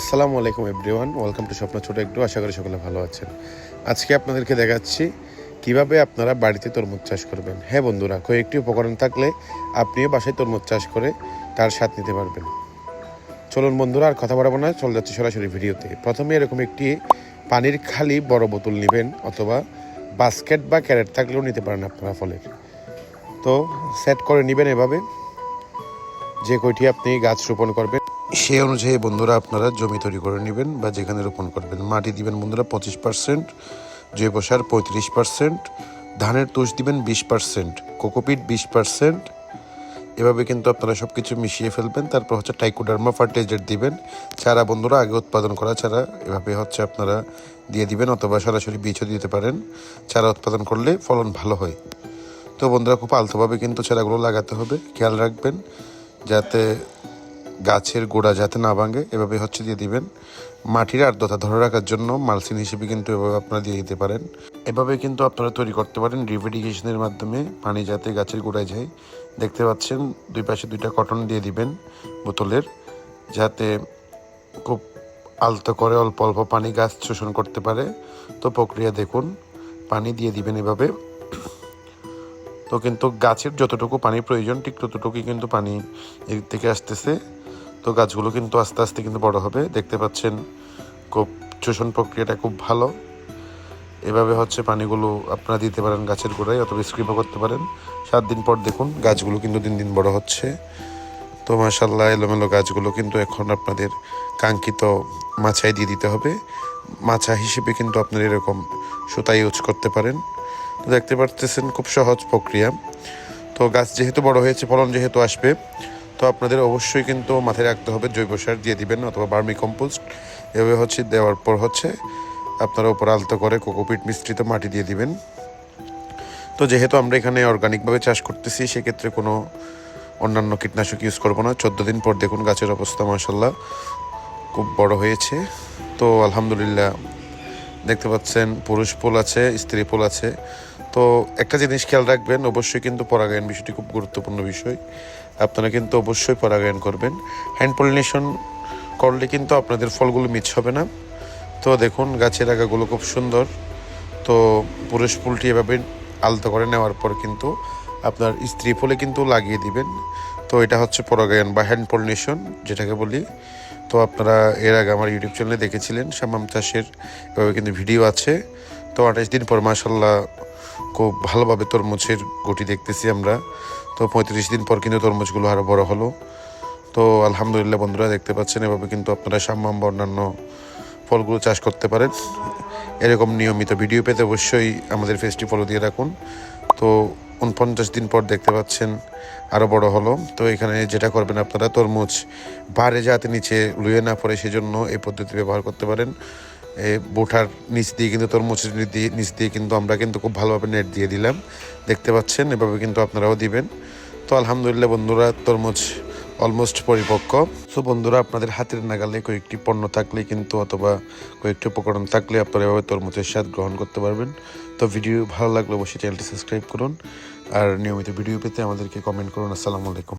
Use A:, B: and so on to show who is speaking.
A: আসসালামু আলাইকুম everyone, welcome to স্বপ্ন ছোট একটু, আশা করি সকলে ভালো আছেন। আজকে আপনাদেরকে দেখাচ্ছি কীভাবে আপনারা বাড়িতে তরমুজ চাষ করবেন। হ্যাঁ বন্ধুরা, কয়েকটি উপকরণ থাকলে আপনিও বাসায় তরমুজ চাষ করে তার স্বাদ নিতে পারবেন। চলুন বন্ধুরা, আর কথা বাড়াবো না, চলে যাচ্ছে সরাসরি ভিডিওতে। প্রথমে এরকম একটি পানির খালি বড় বোতল নেবেন অথবা বাস্কেট বা ক্যারেট থাকলেও নিতে পারেন আপনারা ফলের। তো সেট করে নেবেন এভাবে। যে কয়টি আপনি গাছ রোপণ করবেন সেই অনুযায়ী বন্ধুরা আপনারা জমি তৈরি করে নেবেন বা যেখানে রোপণ করবেন। মাটি দিবেন বন্ধুরা পঁচিশ পার্সেন্ট, জৈব সার পঁয়ত্রিশ পার্সেন্ট, ধানের তুষ দিবেন বিশ পার্সেন্ট, কোকোপিট বিশ পার্সেন্ট। এভাবে কিন্তু আপনারা সব কিছু মিশিয়ে ফেলবেন। তারপর হচ্ছে টাইকোডার্মা ফার্টিলাইজার দিবেন। চারা বন্ধুরা আগে উৎপাদন করা চারা এভাবে হচ্ছে আপনারা দিয়ে দিবেন অথবা সরাসরি বীজও দিতে পারেন। চারা উৎপাদন করলে ফলন ভালো হয়। তো বন্ধুরা খুব আলতোভাবে কিন্তু চারাগুলো লাগাতে হবে। খেয়াল রাখবেন যাতে গাছের গোড়া যাতে না ভাঙে, এভাবে হচ্ছে দিয়ে দিবেন। মাটির আর্দ্রতা ধরে রাখার জন্য মালসিন হিসেবে কিন্তু এভাবে আপনারা দিয়ে দিতে পারেন। এভাবে কিন্তু আপনারা তৈরি করতে পারেন ইরিগেশনের মাধ্যমে পানি যাতে গাছের গোড়ায় যায়। দেখতে পাচ্ছেন, দুই পাশে দুইটা কটন দিয়ে দিবেন বোতলের, যাতে খুব আলতো করে অল্প অল্প পানি গাছ শোষণ করতে পারে। তো প্রক্রিয়া দেখুন, পানি দিয়ে দিবেন এভাবে। তো কিন্তু গাছের যতটুকু পানির প্রয়োজন, ঠিক ততটুকুই কিন্তু পানি এদিক থেকে আসতেছে। তো গাছগুলো কিন্তু আস্তে আস্তে কিন্তু বড় হবে। দেখতে পাচ্ছেন খুব শোষণ প্রক্রিয়াটা খুব ভালো। এভাবে হচ্ছে পানিগুলো আপনারা দিতে পারেন গাছের গোড়ায় অথবা স্ক্রিপও করতে পারেন। সাত দিন পর দেখুন গাছগুলো কিন্তু দিন দিন বড় হচ্ছে। তো মাসাল্লাহ এলোমেলো গাছগুলো কিন্তু এখন আপনাদের কাঙ্ক্ষিত মাছায় দিয়ে দিতে হবে। মাছা হিসেবে কিন্তু আপনারা এরকম সুতা ইউজ করতে পারেন। তো দেখতে পারতেছেন খুব সহজ প্রক্রিয়া। তো গাছ যেহেতু বড় হয়েছে, ফলন যেহেতু আসবে তো আপনাদের অবশ্যই কিন্তু মাথায় রাখতে হবে, জৈব সার দিয়ে দিবেন অথবা বার্মি কম্পোস্ট। এভাবে হচ্ছে দেওয়ার পর হচ্ছে আপনারা উপর আলতো করে কোকোপিট মিশ্রিত মাটি দিয়ে দিবেন। তো যেহেতু আমরা এখানে অর্গানিকভাবে চাষ করতেছি, সেক্ষেত্রে কোনো অন্যান্য কীটনাশক ইউজ করব না। চোদ্দ দিন পর দেখুন গাছের অবস্থা মাসাল্লাহ খুব বড় হয়েছে। তো আলহামদুলিল্লাহ, দেখতে পাচ্ছেন পুরুষ পোল আছে, স্ত্রী পোল আছে। তো একটা জিনিস খেয়াল রাখবেন, অবশ্যই কিন্তু পরাগায়ন বিষয়টি খুব গুরুত্বপূর্ণ বিষয়। আপনারা কিন্তু অবশ্যই পরাগায়ন করবেন। হ্যান্ড পলিনেশন করলে কিন্তু আপনাদের ফলগুলো মিস হবে না। তো দেখুন, গাছের আগাগুলো খুব সুন্দর। তো পুরুষ ফুলটি এভাবে আলতো করে নেওয়ার পর কিন্তু আপনার স্ত্রী ফুলে কিন্তু লাগিয়ে দিবেন। তো এটা হচ্ছে পরাগায়ন বা হ্যান্ড পলিনেশন যেটাকে বলি। তো আপনারা এর আগে আমার ইউটিউব চ্যানেলে দেখেছিলেন, সামাম চাষের এভাবে কিন্তু ভিডিও আছে। তো আঠাশ দিন পর মাসাল্লাহ খুব ভালোভাবে তরমুজের গুটি দেখতেছি আমরা। তো পঁয়ত্রিশ দিন পর কিন্তু তরমুজগুলো আরও বড় হলো। তো আলহামদুলিল্লাহ বন্ধুরা দেখতে পাচ্ছেন, এভাবে কিন্তু আপনারা সাম্মাম বা অন্যান্য ফলগুলো চাষ করতে পারেন। এরকম নিয়মিত ভিডিও পেতে অবশ্যই আমাদের ফেসটি ফলো দিয়ে রাখুন। তো উনপঞ্চাশ দিন পর দেখতে পাচ্ছেন আরও বড় হলো। তো এখানে যেটা করবেন আপনারা, তরমুজ বারে যাতে নিচে লুয়ে না পড়ে, সেজন্য এই পদ্ধতি ব্যবহার করতে পারেন। বোঠার নিচ দিয়ে কিন্তু, তরমুজের নিচ দিয়ে নিচ দিয়ে কিন্তু আমরা কিন্তু খুব ভালোভাবে নেট দিয়ে দিলাম। দেখতে পাচ্ছেন, এভাবে কিন্তু আপনারাও দিবেন। তো আলহামদুলিল্লাহ বন্ধুরা, তরমুজ অলমোস্ট পরিপক্ক। সো বন্ধুরা, আপনাদের হাতের নাগালে কয়েকটি পণ্য থাকলে কিন্তু, অথবা কয়েকটি উপকরণ থাকলে আপনারা এভাবে তরমুজের স্বাদ গ্রহণ করতে পারবেন। তো ভিডিও ভালো লাগলে অবশ্যই চ্যানেলটি সাবস্ক্রাইব করুন। আর নিয়মিত ভিডিও পেতে আমাদেরকে কমেন্ট করুন। আসসালামু আলাইকুম।